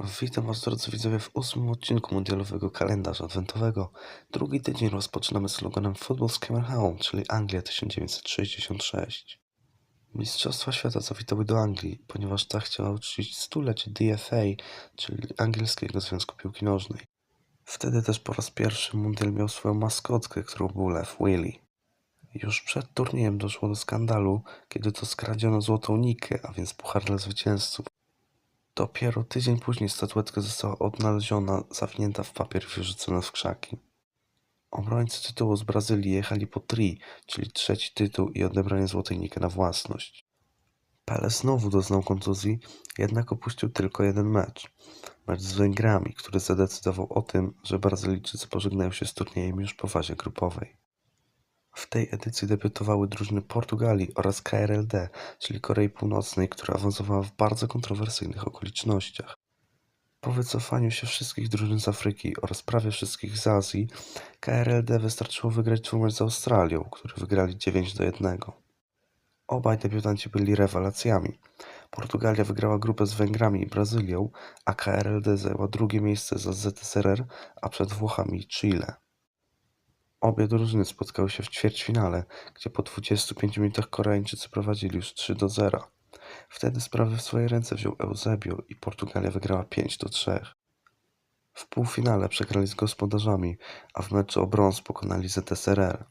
Witam Was drodzy widzowie w ósmym odcinku mundialowego kalendarza adwentowego. Drugi tydzień rozpoczynamy sloganem Football's Camera Home, czyli Anglia 1966. Mistrzostwa Świata zawitały do Anglii, ponieważ ta chciała uczcić stulecie DFA, czyli angielskiego Związku Piłki Nożnej. Wtedy też po raz pierwszy mundial miał swoją maskotkę, którą był Lew Willy. Już przed turniejem doszło do skandalu, kiedy to skradziono złotą nikę, a więc puchar dla zwycięzców. Dopiero tydzień później statuetka została odnaleziona, zawinięta w papier wyrzucona w krzaki. Obrońcy tytułu z Brazylii jechali po tri, czyli trzeci tytuł i odebranie złotej niki na własność. Pele znowu doznał kontuzji, jednak opuścił tylko jeden mecz. Mecz z Węgrami, który zadecydował o tym, że Brazylijczycy pożegnają się z turniejem już po fazie grupowej. W tej edycji debiutowały drużyny Portugalii oraz KRLD, czyli Korei Północnej, która awansowała w bardzo kontrowersyjnych okolicznościach. Po wycofaniu się wszystkich drużyn z Afryki oraz prawie wszystkich z Azji, KRLD wystarczyło wygrać dwumecz z Australią, który wygrali 9 do 1. Obaj debiutanci byli rewelacjami. Portugalia wygrała grupę z Węgrami i Brazylią, a KRLD zajęła drugie miejsce za ZSRR, a przed Włochami i Chile. Obie drużyny spotkały się w ćwierćfinale, gdzie po 25 minutach Koreańczycy prowadzili już 3 do 0. Wtedy sprawy w swoje ręce wziął Eusebio i Portugalia wygrała 5 do 3. W półfinale przegrali z gospodarzami, a w meczu o brąz pokonali ZSRR.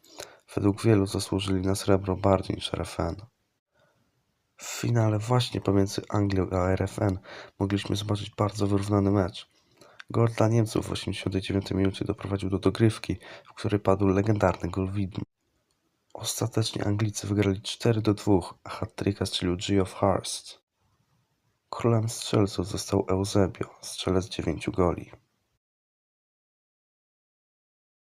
Według wielu zasłużyli na srebro bardziej niż RFN. W finale właśnie pomiędzy Anglią a RFN mogliśmy zobaczyć bardzo wyrównany mecz. Gol dla Niemców w 89 minucie doprowadził do dogrywki, w której padł legendarny gol widm. Ostatecznie Anglicy wygrali 4 do 2, a hat-tricka strzelił Geoff Hurst. Królem strzelców został Eusebio, strzelec 9 goli.